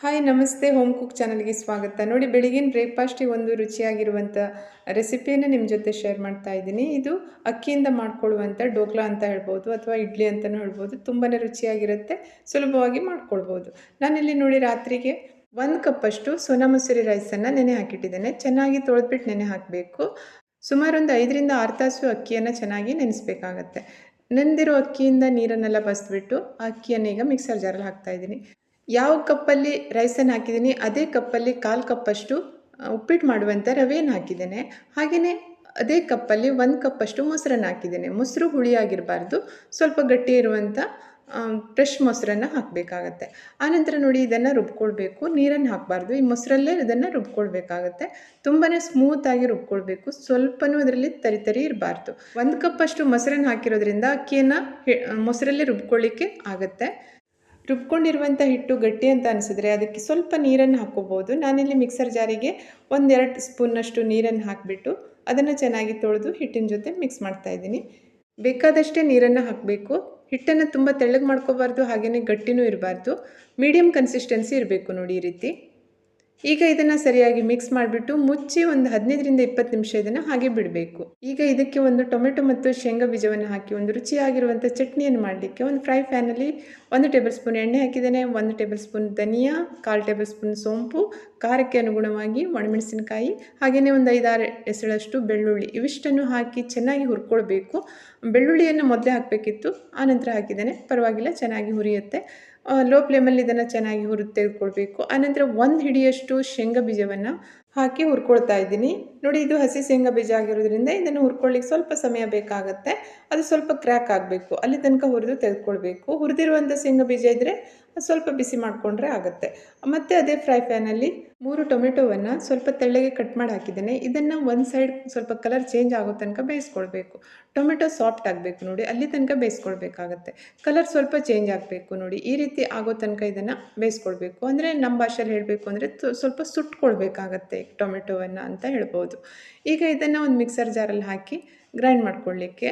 Hi ನಮಸ್ತೆ. Home cook ಚಾನಲ್ಗೆ ಸ್ವಾಗತ. ನೋಡಿ, ಬೆಳಿಗಿನ ಬ್ರೇಕ್ಫಾಸ್ಟಿಗೆ ಒಂದು ರುಚಿಯಾಗಿರುವಂಥ ರೆಸಿಪಿಯನ್ನು ನಿಮ್ಮ ಜೊತೆ ಶೇರ್ ಮಾಡ್ತಾ ಇದ್ದೀನಿ. ಇದು ಅಕ್ಕಿಯಿಂದ ಮಾಡ್ಕೊಳ್ಳುವಂಥ ಡೋಕ್ಲಾ ಅಂತ ಹೇಳ್ಬೋದು ಅಥವಾ ಇಡ್ಲಿ ಅಂತಲೂ ಹೇಳ್ಬೋದು. ತುಂಬಾ ರುಚಿಯಾಗಿರುತ್ತೆ. ಸುಲಭವಾಗಿ ಮಾಡ್ಕೊಳ್ಬೋದು. ನಾನಿಲ್ಲಿ ನೋಡಿ, ರಾತ್ರಿಗೆ ಒಂದು ಕಪ್ಪಷ್ಟು ಸೋನಾ ಮಸೂರಿ ರೈಸನ್ನು ನೆನೆ ಹಾಕಿಟ್ಟಿದ್ದೇನೆ. ಚೆನ್ನಾಗಿ ತೊಳೆದ್ಬಿಟ್ಟು ನೆನೆ ಹಾಕಬೇಕು. ಸುಮಾರು ಒಂದು ಐದರಿಂದ ಆರು ತಾಸು ಅಕ್ಕಿಯನ್ನು ಚೆನ್ನಾಗಿ ನೆನೆಸ್ಬೇಕಾಗತ್ತೆ. ನೆಂದಿರೋ ಅಕ್ಕಿಯಿಂದ ನೀರನ್ನೆಲ್ಲ ಬಸ್ಬಿಟ್ಟು ಆ ಅಕ್ಕಿಯನ್ನು ಈಗ ಮಿಕ್ಸರ್ ಜಾರಲ್ಲಿ ಹಾಕ್ತಾ ಇದ್ದೀನಿ. ಯಾವ ಕಪ್ಪಲ್ಲಿ ರೈಸನ್ನು ಹಾಕಿದ್ದೀನಿ, ಅದೇ ಕಪ್ಪಲ್ಲಿ ಕಾಲು ಕಪ್ಪಷ್ಟು ಉಪ್ಪಿಟ್ಟು ಮಾಡುವಂಥ ರವೆಯನ್ನು ಹಾಕಿದ್ದೇನೆ. ಹಾಗೆಯೇ ಅದೇ ಕಪ್ಪಲ್ಲಿ ಒಂದು ಕಪ್ಪಷ್ಟು ಮೊಸರನ್ನು ಹಾಕಿದ್ದೇನೆ. ಮೊಸರು ಹುಳಿಯಾಗಿರಬಾರ್ದು, ಸ್ವಲ್ಪ ಗಟ್ಟಿ ಇರುವಂಥ ಫ್ರೆಶ್ ಮೊಸರನ್ನು ಹಾಕಬೇಕಾಗತ್ತೆ. ಆನಂತರ ನೋಡಿ ಇದನ್ನು ರುಬ್ಕೊಳ್ಬೇಕು. ನೀರನ್ನು ಹಾಕಬಾರ್ದು. ಈ ಮೊಸರಲ್ಲೇ ಇದನ್ನು ರುಬ್ಕೊಳ್ಬೇಕಾಗತ್ತೆ. ತುಂಬಾ ಸ್ಮೂತಾಗಿ ರುಬ್ಕೊಳ್ಬೇಕು. ಸ್ವಲ್ಪನೂ ಅದರಲ್ಲಿ ತರಿ ತರಿ ಇರಬಾರ್ದು. ಒಂದು ಕಪ್ಪಷ್ಟು ಮೊಸರನ್ನು ಹಾಕಿರೋದ್ರಿಂದ ಅಕ್ಕಿಯನ್ನು ಮೊಸರಲ್ಲೇ ರುಬ್ಕೊಳ್ಳಿಕ್ಕೆ ಆಗುತ್ತೆ. ರುಬ್ಕೊಂಡಿರುವಂಥ ಹಿಟ್ಟು ಗಟ್ಟಿ ಅಂತ ಅನಿಸಿದ್ರೆ ಅದಕ್ಕೆ ಸ್ವಲ್ಪ ನೀರನ್ನು ಹಾಕ್ಕೋಬೋದು. ನಾನಿಲ್ಲಿ ಮಿಕ್ಸರ್ ಜಾರಿಗೆ ಒಂದೆರಡು ಸ್ಪೂನಷ್ಟು ನೀರನ್ನು ಹಾಕಿಬಿಟ್ಟು ಅದನ್ನು ಚೆನ್ನಾಗಿ ತೊಳೆದು ಹಿಟ್ಟಿನ ಜೊತೆ ಮಿಕ್ಸ್ ಮಾಡ್ತಾ ಇದ್ದೀನಿ. ಬೇಕಾದಷ್ಟೇ ನೀರನ್ನು ಹಾಕಬೇಕು. ಹಿಟ್ಟನ್ನು ತುಂಬ ತೆಳ್ಳಗೆ ಮಾಡ್ಕೋಬಾರ್ದು ಹಾಗೆಯೇ ಗಟ್ಟಿನೂ ಇರಬಾರ್ದು. ಮೀಡಿಯಮ್ ಕನ್ಸಿಸ್ಟೆನ್ಸಿ ಇರಬೇಕು ನೋಡಿ ಈ ರೀತಿ. ಈಗ ಇದನ್ನು ಸರಿಯಾಗಿ ಮಿಕ್ಸ್ ಮಾಡಿಬಿಟ್ಟು ಮುಚ್ಚಿ ಒಂದು ಹದಿನೈದರಿಂದ ಇಪ್ಪತ್ತು ನಿಮಿಷ ಇದನ್ನು ಹಾಗೆ ಬಿಡಬೇಕು. ಈಗ ಇದಕ್ಕೆ ಒಂದು ಟೊಮೆಟೊ ಮತ್ತು ಶೇಂಗಾ ಬೀಜವನ್ನು ಹಾಕಿ ಒಂದು ರುಚಿಯಾಗಿರುವಂಥ ಚಟ್ನಿಯನ್ನು ಮಾಡಲಿಕ್ಕೆ ಒಂದು ಫ್ರೈ ಪ್ಯಾನಲ್ಲಿ ಒಂದು ಟೇಬಲ್ ಸ್ಪೂನ್ ಎಣ್ಣೆ ಹಾಕಿದ್ದೇನೆ, ಒಂದು ಟೇಬಲ್ ಸ್ಪೂನ್ ಧನಿಯಾ, ಕಾಲು ಟೇಬಲ್ ಸ್ಪೂನ್ ಸೋಂಪು, ಖಾರಕ್ಕೆ ಅನುಗುಣವಾಗಿ ಒಣಮೆಣಸಿನಕಾಯಿ ಹಾಗೆಯೇ ಒಂದು ಐದಾರು ಎಸಳಷ್ಟು ಬೆಳ್ಳುಳ್ಳಿ ಇವಿಷ್ಟನ್ನು ಹಾಕಿ ಚೆನ್ನಾಗಿ ಹುರ್ಕೊಳ್ಬೇಕು. ಬೆಳ್ಳುಳ್ಳಿಯನ್ನು ಮೊದಲೇ ಹಾಕಬೇಕಿತ್ತು, ಆನಂತರ ಹಾಕಿದ್ದೇನೆ. ಪರವಾಗಿಲ್ಲ, ಚೆನ್ನಾಗಿ ಹುರಿಯುತ್ತೆ. ಲೋ ಫ್ಲೇಮಲ್ಲಿ ಇದನ್ನು ಚೆನ್ನಾಗಿ ಹುರಿದು ತೆಗೆದುಕೊಳ್ಬೇಕು. ಆನಂತರ ಒಂದು ಹಿಡಿಯಷ್ಟು ಶೇಂಗಾ ಬೀಜವನ್ನು ಹಾಕಿ ಹುರ್ಕೊಳ್ತಾ ಇದ್ದೀನಿ. ನೋಡಿ, ಇದು ಹಸಿ ಶೇಂಗಾ ಬೀಜ ಆಗಿರೋದ್ರಿಂದ ಇದನ್ನು ಹುರ್ಕೊಳ್ಳಿಕ್ಕೆ ಸ್ವಲ್ಪ ಸಮಯ ಬೇಕಾಗುತ್ತೆ. ಅದು ಸ್ವಲ್ಪ ಕ್ರ್ಯಾಕ್ ಆಗಬೇಕು. ಅಲ್ಲಿ ತನಕ ಹುರಿದು ತೆಗೆದುಕೊಳ್ಬೇಕು. ಹುರಿದಿರುವಂಥ ಶೇಂಗಾ ಬೀಜ ಇದ್ದರೆ ಸ್ವಲ್ಪ ಬಿಸಿ ಮಾಡಿಕೊಂಡ್ರೆ ಆಗುತ್ತೆ. ಮತ್ತು ಅದೇ ಫ್ರೈ ಪ್ಯಾನಲ್ಲಿ ಮೂರು ಟೊಮೆಟೊವನ್ನು ಸ್ವಲ್ಪ ತೆಳ್ಳಗೆ ಕಟ್ ಮಾಡಿ ಹಾಕಿದ್ದೇನೆ. ಇದನ್ನು ಒಂದು ಸೈಡ್ ಸ್ವಲ್ಪ ಕಲರ್ ಚೇಂಜ್ ಆಗೋ ತನಕ ಬೇಯಿಸ್ಕೊಳ್ಬೇಕು. ಟೊಮೆಟೊ ಸಾಫ್ಟ್ ಆಗಬೇಕು ನೋಡಿ, ಅಲ್ಲಿ ತನಕ ಬೇಯಿಸ್ಕೊಳ್ಬೇಕಾಗತ್ತೆ. ಕಲರ್ ಸ್ವಲ್ಪ ಚೇಂಜ್ ಆಗಬೇಕು ನೋಡಿ, ಈ ರೀತಿ ಆಗೋ ತನಕ ಇದನ್ನು ಬೇಯಿಸ್ಕೊಳ್ಬೇಕು. ಅಂದರೆ ನಮ್ಮ ಭಾಷೆಯಲ್ಲಿ ಹೇಳಬೇಕು ಅಂದರೆ ಸ್ವಲ್ಪ ಸುಟ್ಕೊಳ್ಬೇಕಾಗತ್ತೆ. ಟೊಮೆಟೊವನ್ನು ಅಂತ ಹೇಳ್ಬೋದು. ಈಗ ಇದನ್ನು ಒಂದು ಮಿಕ್ಸರ್ ಜಾರಲ್ಲಿ ಹಾಕಿ ಗ್ರೈಂಡ್ ಮಾಡ್ಕೊಳ್ಳಿಕ್ಕೆ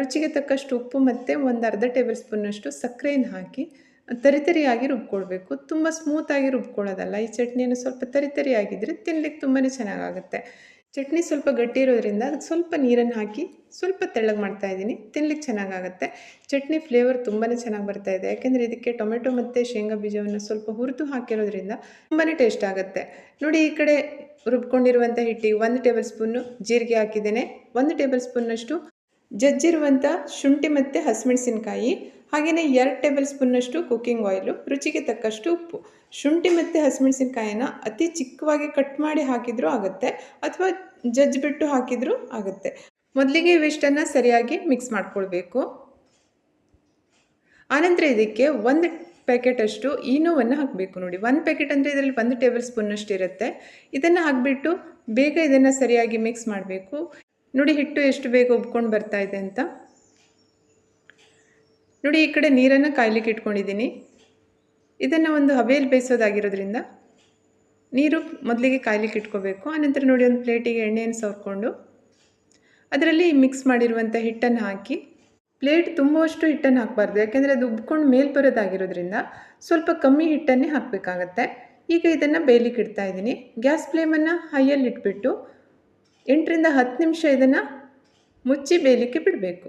ರುಚಿಗೆ ತಕ್ಕಷ್ಟು ಉಪ್ಪು ಮತ್ತು ಒಂದು ಅರ್ಧ ಟೇಬಲ್ ಸ್ಪೂನಷ್ಟು ಸಕ್ಕರೆಯನ್ನು ಹಾಕಿ ತರಿತರಿಯಾಗಿ ರುಬ್ಕೊಳ್ಬೇಕು. ತುಂಬ ಸ್ಮೂತಾಗಿ ರುಬ್ಕೊಳ್ಳೋದಲ್ಲ, ಈ ಚಟ್ನಿಯನ್ನು ಸ್ವಲ್ಪ ತರಿತರಿಯಾಗಿದ್ದರೆ ತಿನ್ಲಿಕ್ಕೆ ತುಂಬಾ ಚೆನ್ನಾಗಾಗುತ್ತೆ. ಚಟ್ನಿ ಸ್ವಲ್ಪ ಗಟ್ಟಿ ಇರೋದ್ರಿಂದ ಸ್ವಲ್ಪ ನೀರನ್ನು ಹಾಕಿ ಸ್ವಲ್ಪ ತೆಳ್ಳಗೆ ಮಾಡ್ತಾ ಇದ್ದೀನಿ. ತಿನ್ಲಿಕ್ಕೆ ಚೆನ್ನಾಗಾಗುತ್ತೆ. ಚಟ್ನಿ ಫ್ಲೇವರ್ ತುಂಬಾ ಚೆನ್ನಾಗಿ ಬರ್ತಾ ಇದೆ. ಯಾಕೆಂದರೆ ಇದಕ್ಕೆ ಟೊಮೆಟೊ ಮತ್ತು ಶೇಂಗಾ ಬೀಜವನ್ನು ಸ್ವಲ್ಪ ಹುರಿದು ಹಾಕಿರೋದ್ರಿಂದ ತುಂಬಾ ಟೇಸ್ಟ್ ಆಗುತ್ತೆ. ನೋಡಿ, ಈ ಕಡೆ ರುಬ್ಕೊಂಡಿರುವಂಥ ಹಿಟ್ಟಿಗೆ ಒಂದು ಟೇಬಲ್ ಸ್ಪೂನು ಜೀರಿಗೆ ಹಾಕಿದ್ದೇನೆ. ಒಂದು ಟೇಬಲ್ ಸ್ಪೂನ್ನಷ್ಟು ಜಜ್ಜಿರುವಂಥ ಶುಂಠಿ ಮತ್ತು ಹಸಿಮೆಣಸಿನಕಾಯಿ. ಹಾಗೆಯೇ ಎರಡು ಟೇಬಲ್ ಸ್ಪೂನ್ನಷ್ಟು ಕುಕ್ಕಿಂಗ್ ಆಯಿಲು, ರುಚಿಗೆ ತಕ್ಕಷ್ಟು ಉಪ್ಪು. ಶುಂಠಿ ಮತ್ತು ಹಸಿಮೆಣಸಿನಕಾಯಿನ ಅತಿ ಚಿಕ್ಕವಾಗಿ ಕಟ್ ಮಾಡಿ ಹಾಕಿದರೂ ಆಗುತ್ತೆ, ಅಥವಾ ಜಜ್ಜಿಬಿಟ್ಟು ಹಾಕಿದರೂ ಆಗುತ್ತೆ. ಮೊದಲಿಗೆ ಇವಿಷ್ಟನ್ನು ಸರಿಯಾಗಿ ಮಿಕ್ಸ್ ಮಾಡ್ಕೊಳ್ಬೇಕು. ಆನಂತರ ಇದಕ್ಕೆ ಒಂದು ಪ್ಯಾಕೆಟಷ್ಟು ಈನೋವನ್ನು ಹಾಕಬೇಕು ನೋಡಿ. ಒಂದು ಪ್ಯಾಕೆಟ್ ಅಂದರೆ ಇದರಲ್ಲಿ ಒಂದು ಟೇಬಲ್ ಸ್ಪೂನ್ನಷ್ಟು ಇರುತ್ತೆ. ಇದನ್ನು ಹಾಕಿಬಿಟ್ಟು ಬೇಗ ಇದನ್ನು ಸರಿಯಾಗಿ ಮಿಕ್ಸ್ ಮಾಡಬೇಕು. ನೋಡಿ ಹಿಟ್ಟು ಎಷ್ಟು ಬೇಗ ಉಬ್ಕೊಂಡು ಬರ್ತಾ ಇದೆ ಅಂತ. ನೋಡಿ, ಈ ಕಡೆ ನೀರನ್ನು ಕಾಯ್ಲಿಕ್ಕೆ ಇಟ್ಕೊಂಡಿದ್ದೀನಿ. ಇದನ್ನು ಒಂದು ಹಬೆಯಲ್ಲಿ ಬೇಯಿಸೋದಾಗಿರೋದ್ರಿಂದ ನೀರು ಮೊದಲಿಗೆ ಕಾಯ್ಲಿಕ್ಕೆ ಇಟ್ಕೋಬೇಕು. ಆನಂತರ ನೋಡಿ, ಒಂದು ಪ್ಲೇಟಿಗೆ ಎಣ್ಣೆಯನ್ನು ಸವರ್ಕೊಂಡು ಅದರಲ್ಲಿ ಮಿಕ್ಸ್ ಮಾಡಿರುವಂಥ ಹಿಟ್ಟನ್ನು ಹಾಕಿ, ಪ್ಲೇಟ್ ತುಂಬುವಷ್ಟು ಹಿಟ್ಟನ್ನು ಹಾಕಬಾರ್ದು. ಯಾಕೆಂದರೆ ಅದು ಉಬ್ಕೊಂಡು ಮೇಲೆ ಬರೋದಾಗಿರೋದ್ರಿಂದ ಸ್ವಲ್ಪ ಕಮ್ಮಿ ಹಿಟ್ಟನ್ನೇ ಹಾಕಬೇಕಾಗತ್ತೆ. ಈಗ ಇದನ್ನು ಬೇಯಲಿಕ್ಕೆ ಇಡ್ತಾ ಇದ್ದೀನಿ. ಗ್ಯಾಸ್ ಫ್ಲೇಮನ್ನು ಹೈಯಲ್ಲಿ ಇಟ್ಬಿಟ್ಟು ಎಂಟರಿಂದ ಹತ್ತು ನಿಮಿಷ ಇದನ್ನು ಮುಚ್ಚಿ ಬೇಯಲಿಕ್ಕೆ ಬಿಡಬೇಕು.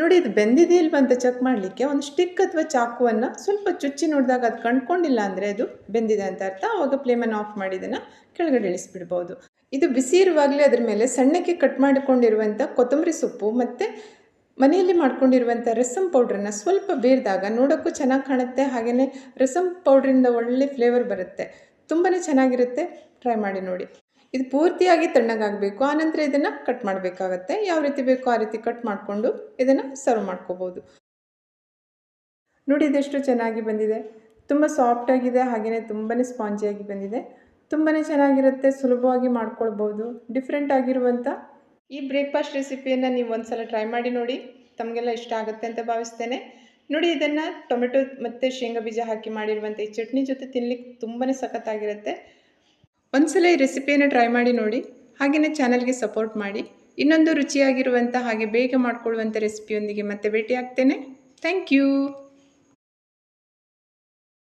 ನೋಡಿ, ಇದು ಬೆಂದಿದೆಯಲ್ವ ಅಂತ ಚೆಕ್ ಮಾಡಲಿಕ್ಕೆ ಒಂದು ಸ್ಟಿಕ್ ಅಥವಾ ಚಾಕುವನ್ನು ಸ್ವಲ್ಪ ಚುಚ್ಚಿ ನೋಡಿದಾಗ ಅದು ಕಂಡ್ಕೊಂಡಿಲ್ಲ ಅಂದರೆ ಅದು ಬೆಂದಿದೆ ಅಂತ ಅರ್ಥ. ಆವಾಗ ಫ್ಲೇಮನ್ನು ಆಫ್ ಮಾಡಿ, ಇದನ್ನು ಕೆಳಗಡೆ ಇಳಿಸ್ಬಿಡ್ಬೋದು. ಇದು ಬಿಸಿ ಇರುವಾಗಲೇ ಅದ್ರ ಮೇಲೆ ಸಣ್ಣಕ್ಕೆ ಕಟ್ ಮಾಡಿಕೊಂಡಿರುವಂಥ ಕೊತ್ತಂಬರಿ ಸೊಪ್ಪು ಮತ್ತು ಮನೆಯಲ್ಲಿ ಮಾಡ್ಕೊಂಡಿರುವಂಥ ರಸಮ್ ಪೌಡ್ರನ್ನು ಸ್ವಲ್ಪ ಬೇರಿದಾಗ ನೋಡೋಕ್ಕೂ ಚೆನ್ನಾಗಿ ಕಾಣುತ್ತೆ. ಹಾಗೆಯೇ ರಸಮ್ ಪೌಡ್ರಿಂದ ಒಳ್ಳೆ ಫ್ಲೇವರ್ ಬರುತ್ತೆ. ತುಂಬಾ ಚೆನ್ನಾಗಿರುತ್ತೆ. ಟ್ರೈ ಮಾಡಿ ನೋಡಿ. ಇದು ಪೂರ್ತಿಯಾಗಿ ತಣ್ಣಗಾಗಬೇಕು. ಆನಂತರ ಇದನ್ನು ಕಟ್ ಮಾಡಬೇಕಾಗತ್ತೆ. ಯಾವ ರೀತಿ ಬೇಕೋ ಆ ರೀತಿ ಕಟ್ ಮಾಡಿಕೊಂಡು ಇದನ್ನು ಸರ್ವ್ ಮಾಡ್ಕೋಬೋದು. ನೋಡಿ ಇದೆಷ್ಟು ಚೆನ್ನಾಗಿ ಬಂದಿದೆ. ತುಂಬ ಸಾಫ್ಟಾಗಿದೆ ಹಾಗೆಯೇ ತುಂಬಾ ಸ್ಪಾಂಜಿಯಾಗಿ ಬಂದಿದೆ. ತುಂಬಾ ಚೆನ್ನಾಗಿರುತ್ತೆ, ಸುಲಭವಾಗಿ ಮಾಡ್ಕೊಳ್ಬೋದು. ಡಿಫ್ರೆಂಟ್ ಆಗಿರುವಂಥ ಈ ಬ್ರೇಕ್ಫಾಸ್ಟ್ ರೆಸಿಪಿಯನ್ನು ನೀವು ಒಂದು ಸಲ ಟ್ರೈ ಮಾಡಿ ನೋಡಿ. ತಮಗೆಲ್ಲ ಇಷ್ಟ ಆಗುತ್ತೆ ಅಂತ ಭಾವಿಸ್ತೇನೆ. ನೋಡಿ ಇದನ್ನು ಟೊಮೆಟೊ ಮತ್ತು ಶೇಂಗಾ ಬೀಜ ಹಾಕಿ ಮಾಡಿರುವಂಥ ಈ ಚಟ್ನಿ ಜೊತೆ ತಿನ್ಲಿಕ್ಕೆ ತುಂಬಾ ಸಖತ್ತಾಗಿರುತ್ತೆ. ಒಂದ್ಸಲ ಈ ರೆಸಿಪಿಯನ್ನು ಟ್ರೈ ಮಾಡಿ ನೋಡಿ ಹಾಗೆಯೇ ಚಾನಲ್ಗೆ ಸಪೋರ್ಟ್ ಮಾಡಿ. ಇನ್ನೊಂದು ರುಚಿಯಾಗಿರುವಂಥ ಹಾಗೆ ಬೇಗ ಮಾಡಿಕೊಳ್ಳುವಂಥ ರೆಸಿಪಿಯೊಂದಿಗೆ ಮತ್ತೆ ಭೇಟಿಯಾಗ್ತೇನೆ. Thank you